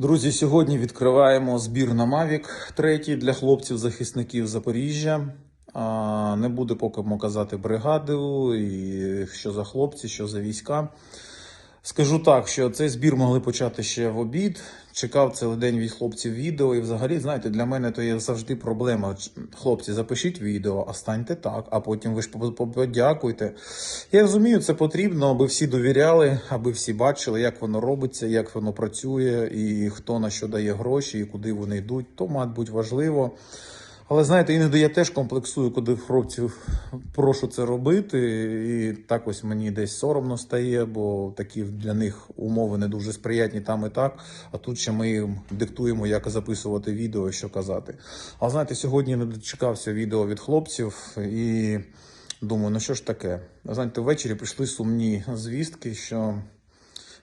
Друзі, сьогодні відкриваємо збір на Mavic 3 для хлопців-захисників Запоріжжя. Не буду поки казати бригаду, і що за хлопці, що за війська. Скажу так, що цей збір могли почати ще в обід. Чекав цілий день від хлопців відео. І взагалі, знаєте, для мене то є завжди проблема. Хлопці, запишіть відео, а станьте так, а потім ви ж по- по- подякуйте. Я розумію, це потрібно, аби всі довіряли, аби всі бачили, як воно робиться, як воно працює, і хто на що дає гроші, і куди вони йдуть. То, мабуть, важливо. Але знаєте, іноді я теж комплексую, коли хлопців прошу це робити. І так ось мені десь соромно стає, бо такі для них умови не дуже сприятні там і так. А тут ще ми їм диктуємо, як записувати відео, що казати. Але знаєте, сьогодні не дочекався відео від хлопців і думаю, ну що ж таке? Знаєте, ввечері прийшли сумні звістки, що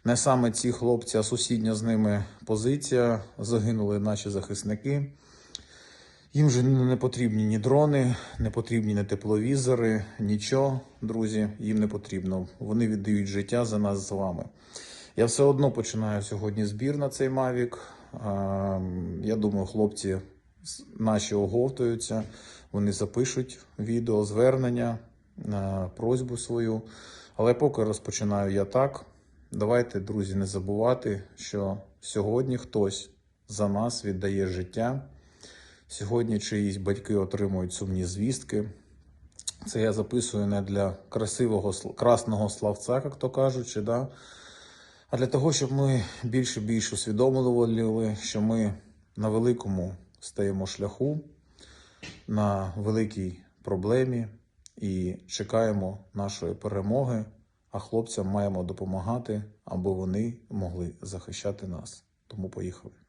не саме ці хлопці, а сусідня з ними позиція загинули наші захисники. Їм же не потрібні ні дрони, не потрібні ні тепловізори, нічого, друзі, їм не потрібно. Вони віддають життя за нас з вами. Я все одно починаю сьогодні збір на цей Mavic. Я думаю, хлопці наші оговтуються, вони запишуть відео, звернення, просьбу свою. Але поки розпочинаю я так. Давайте, друзі, не забувати, що сьогодні хтось за нас віддає життя. Сьогодні чиїсь батьки отримують сумні звістки. Це я записую не для красивого красного славця, як то кажучи, да? а для того, щоб ми більше більш усвідомлювали, що ми на великому стаємо шляху, на великій проблемі і чекаємо нашої перемоги, а хлопцям маємо допомагати, аби вони могли захищати нас. Тому поїхали.